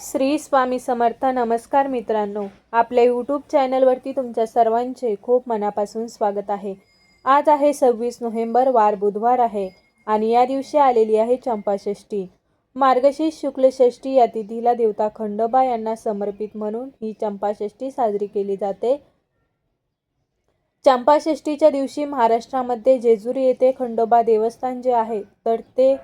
श्री स्वामी समर्थ नमस्कार मित्रांनो. आपल्या यूट्यूब चॅनलवरती तुमच्या सर्वांचे खूप मनापासून स्वागत आहे. आज आहे सव्वीस नोव्हेंबर वार बुधवार आहे आणि या दिवशी आलेली आहे चंपाषष्ठी मार्गशीर्ष शुक्ल षष्ठी या तिथीला देवता खंडोबा यांना समर्पित म्हणून ही चंपाषष्ठी साजरी केली जाते. चंपाषष्ठीच्या दिवशी महाराष्ट्रामध्ये जेजुरी येथे खंडोबा देवस्थान जे आहे तर ते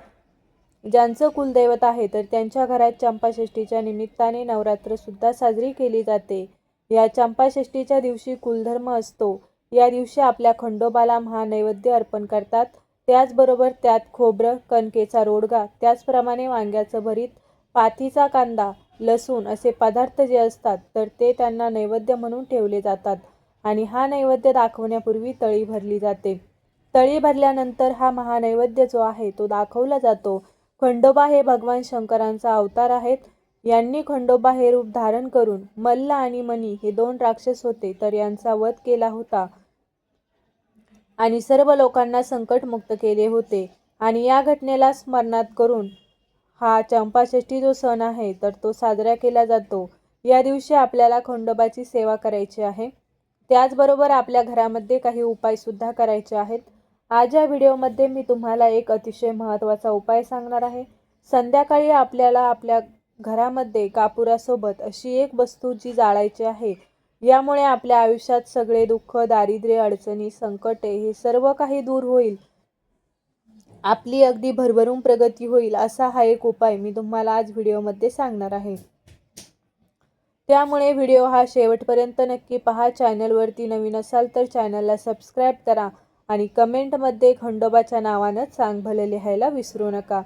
ज्यांचं कुलदैवत आहे तर त्यांच्या घरात चंपाषष्ठीच्या निमित्ताने नवरात्रसुद्धा साजरी केली जाते. या चंपाषष्ठीच्या दिवशी कुलधर्म असतो. या दिवशी आपल्या खंडोबाला महानैवेद्य अर्पण करतात. त्याचबरोबर त्यात खोबरं कणकेचा रोडगा त्याचप्रमाणे वांग्याचं भरीत पाथीचा कांदा लसूण असे पदार्थ जे असतात तर ते त्यांना नैवेद्य म्हणून ठेवले जातात आणि हा नैवेद्य दाखवण्यापूर्वी तळी भरली जाते. तळी भरल्यानंतर हा महानैवेद्य जो आहे तो दाखवला जातो. खंडोबा हे भगवान शंकरांचा अवतार आहेत. यांनी खंडोबा हे रूप धारण करून मल्ल आणि मणी हे दोन राक्षस होते तर यांचा वध केला होता. आणि सर्व लोकांना संकटमुक्त केले होते. आणि या घटनेला स्मरणात करून हा चंपाषष्ठी जो सण आहे तर तो साजरा केला जातो. या दिवशी आपल्याला खंडोबाची सेवा करायची आहे. त्याचबरोबर आपल्या घरामध्ये काही उपायसुद्धा करायचे आहेत. आज या व्हिडिओमध्ये मी तुम्हाला एक अतिशय महत्त्वाचा उपाय सांगणार आहे. संध्याकाळी आपल्याला आपल्या घरामध्ये कापुरासोबत अशी एक वस्तू जी जाळायची आहे यामुळे आपल्या आयुष्यात सगळे दुःख दारिद्र्य अडचणी संकटे हे सर्व काही दूर होईल. आपली अगदी भरभरून प्रगती होईल असा हा एक उपाय मी तुम्हाला आज व्हिडिओमध्ये सांगणार आहे. त्यामुळे व्हिडिओ हा शेवटपर्यंत नक्की पहा. चॅनलवरती नवीन असाल तर चॅनलला सबस्क्राईब करा. आणि कमेंटमध्ये खंडोबाच्या नावानं चांग भले लिहायला विसरू नका.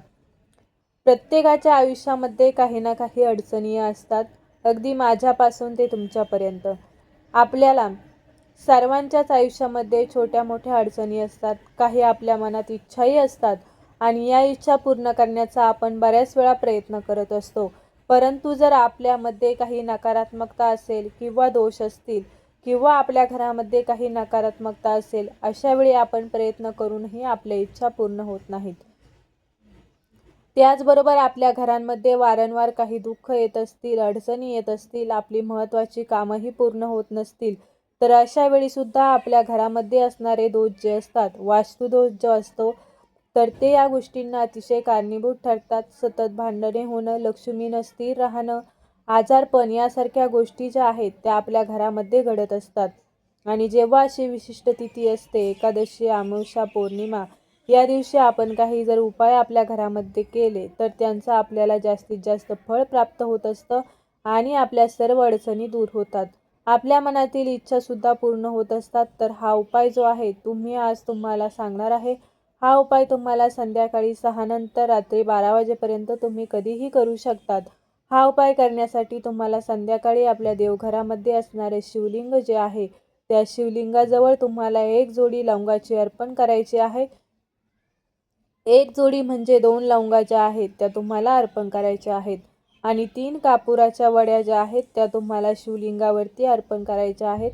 प्रत्येकाच्या आयुष्यामध्ये काही ना काही अडचणी असतात. अगदी माझ्यापासून ते तुमच्यापर्यंत. आपल्याला सर्वांच्याच आयुष्यामध्ये छोट्या मोठ्या अडचणी असतात. काही आपल्या मनात इच्छाही असतात. आणि या इच्छा पूर्ण करण्याचा आपण बऱ्याच वेळा प्रयत्न करत असतो. परंतु जर आपल्यामध्ये काही नकारात्मकता असेल किंवा दोष असतील किंवा आपल्या घरामध्ये काही नकारात्मकता असेल अशा वेळी आपण प्रयत्न करूनही आपल्या इच्छा पूर्ण होत नाहीत. त्याचबरोबर आपल्या घरांमध्ये वारंवार काही दुःख येत असतील अडचणी येत असतील आपली महत्त्वाची कामंही पूर्ण होत नसतील तर अशा वेळी सुद्धा आपल्या घरामध्ये असणारे दोष जे असतात वास्तुदोष जो असतो तर ते या गोष्टींना अतिशय कारणीभूत ठरतात. सतत भांडणे होणं लक्ष्मी नस्थिर राहणं आजारपण यासारख्या गोष्टी ज्या आहेत त्या आपल्या घरामध्ये घडत असतात. आणि जेव्हा अशी विशिष्ट तिथी असते एकादशी अमावस्या पौर्णिमा या दिवशी आपण काही जर उपाय आपल्या घरामध्ये केले तर त्यांचं आपल्याला जास्तीत जास्त फळ प्राप्त होत असतं आणि आपल्या सर्व अडचणी दूर होतात. आपल्या मनातील इच्छासुद्धा पूर्ण होत असतात. तर हा उपाय जो आहे तुम्ही आज तुम्हाला सांगणार आहे. हा उपाय तुम्हाला संध्याकाळी सहानंतर रात्री बारा वाजेपर्यंत तुम्ही कधीही करू शकतात. हा उपाय करण्यासाठी तुम्हाला संध्याकाळी आपल्या देवघरामध्ये असणारे शिवलिंग जे आहे त्या शिवलिंगाजवळ तुम्हाला एक जोडी लवंगाची अर्पण करायची आहे. एक जोडी म्हणजे दोन लवंगा ज्या आहेत त्या तुम्हाला अर्पण करायच्या आहेत. आणि तीन कापुराच्या वड्या ज्या आहेत त्या तुम्हाला शिवलिंगावरती अर्पण करायच्या आहेत.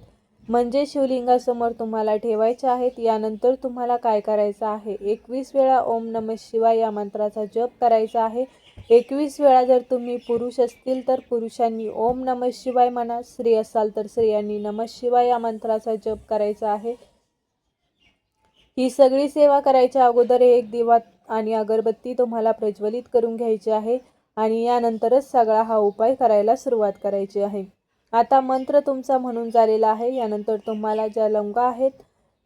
म्हणजे शिवलिंगासमोर तुम्हाला ठेवायच्या आहेत यानंतर तुम्हाला काय करायचं आहे? एकवीस वेळा ओम नम शिवाय या मंत्राचा जप करायचा आहे. एकवीस वेळा जर तुम्ही पुरुष असतील तर पुरुषांनी ओम नम शिवाय म्हणा स्त्री असाल तर स्त्रियांनी नम शिवाय या मंत्राचा जप करायचा आहे. ही सगळी सेवा करायच्या अगोदर एक दिवा आणि अगरबत्ती तुम्हाला प्रज्वलित करून घ्यायची आहे आणि यानंतरच सगळा हा उपाय करायला सुरुवात करायची आहे. आता मंत्र तुमचा म्हणून झालेला आहे. यानंतर तुम्हाला ज्या लवंगा आहेत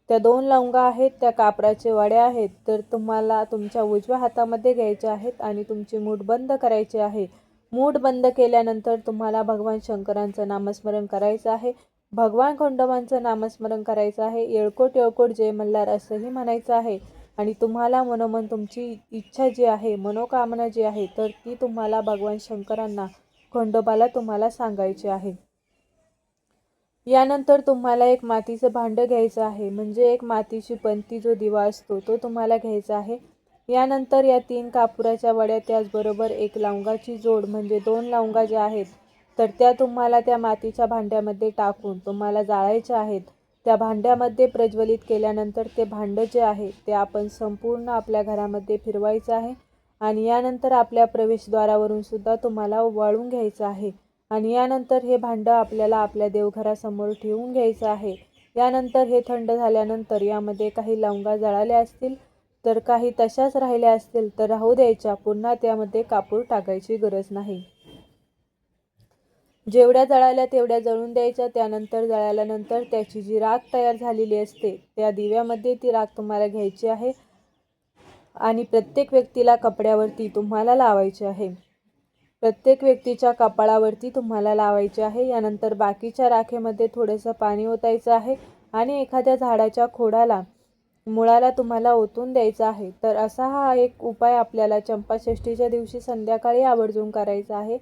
त्या दोन लवंगा आहेत त्या कापराचे वड्या आहेत तर तुम्हाला तुमच्या उजव्या हातामध्ये घ्यायच्या आहेत आणि तुमची मूठ बंद करायची आहे. मूठ बंद केल्यानंतर तुम्हाला भगवान शंकरांचं नामस्मरण करायचं आहे. भगवान खंडोबांचं नामस्मरण करायचं आहे. येळकोट येळकोट जय मल्हार असंही म्हणायचं आहे. आणि तुम्हाला मनोमन तुमची इच्छा जी आहे मनोकामना जी आहे तर ती तुम्हाला भगवान शंकरांना खंडोबाला तुम्हाला सांगायची आहे. यानंतर तुम्हाला एक मातीचं भांडं घ्यायचं आहे. म्हणजे एक मातीची पंती जो दिवा असतो तो तुम्हाला घ्यायचा आहे. यानंतर या तीन कापुराच्या वड्या त्याचबरोबर एक लवंगाची जोड म्हणजे दोन लवंगा ज्या आहेत तर त्या तुम्हाला त्या मातीच्या भांड्यामध्ये टाकून तुम्हाला जाळायच्या आहेत. त्या भांड्यामध्ये प्रज्वलित केल्यानंतर ते भांडं जे आहे ते आपण संपूर्ण आपल्या घरामध्ये फिरवायचं आहे. आणि यानंतर आपल्या प्रवेशद्वारावरून सुद्धा तुम्हाला वाळून घ्यायचं आहे. आणि यानंतर हे भांडं आपल्याला आपल्या देवघरासमोर ठेवून घ्यायचं आहे. यानंतर हे थंड झाल्यानंतर यामध्ये काही लवंगा जळाल्या असतील तर काही तशाच राहिल्या असतील तर राहू द्यायच्या. पुन्हा त्यामध्ये कापूर टाकायची गरज नाही. जेवढ्या जळाल्या तेवढ्या जळून द्यायच्या. त्यानंतर जळाल्यानंतर त्याची जी राख तयार झालेली असते त्या दिव्यामध्ये ती राख तुम्हाला घ्यायची आहे आणि प्रत्येक व्यक्तीला कपड्यावरती तुम्हाला लावायची आहे. प्रत्येक व्यक्तीच्या कपाळावरती तुम्हाला लावायची आहे. यानंतर बाकीच्या राखेमध्ये थोडंसं पाणी ओतायचं आहे आणि एखाद्या झाडाच्या खोडाला मुळाला तुम्हाला ओतून द्यायचं आहे. तर असा हा एक उपाय आपल्याला चंपाषष्ठीच्या दिवशी संध्याकाळी आवर्जून करायचा आहे.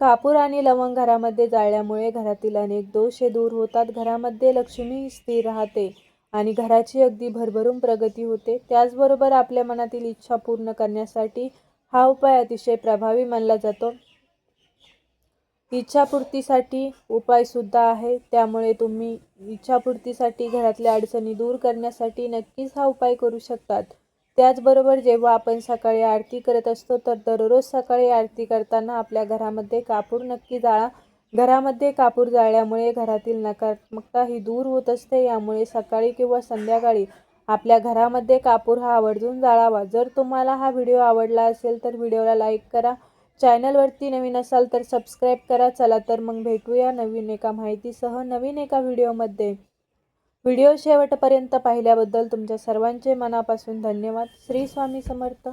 कापूर आणि लवंग घरामध्ये जाळल्यामुळे घरातील अनेक दोष हे दूर होतात. घरामध्ये लक्ष्मी स्थिर राहते आणि घराची अगदी भरभरून प्रगती होते. त्याचबरोबर आपल्या मनातील इच्छा पूर्ण करण्यासाठी हा उपाय अतिशय प्रभावी मानला जातो. इच्छापूर्तीसाठी उपायसुद्धा आहे. त्यामुळे तुम्ही इच्छापूर्तीसाठी घरातल्या अडचणी दूर करण्यासाठी नक्कीच हा उपाय करू शकतात. त्याचबरोबर जेव्हा आपण सकाळी आरती करत असतो तर दररोज सकाळी आरती करताना आपल्या घरामध्ये कापूर नक्की जाळा. घरामध्ये कापूर जाळल्यामुळे घरातील नकारात्मकता ही दूर होत असते. यामुळे सकाळी किंवा संध्याकाळी आपल्या घरामध्ये कापूर हा आवर्जून जाळावा. जर तुम्हाला हा व्हिडिओ आवडला असेल तर व्हिडिओला लाईक करा. चॅनलवरती नवीन असाल तर सबस्क्राईब करा. चला तर मग भेटूया नवीन एका माहितीसह नवीन एका व्हिडिओमध्ये. व्हिडिओ शेवटपर्यंत पाहिल्याबद्दल तुमच्या सर्वांचे मनापासून धन्यवाद. श्री स्वामी समर्थ.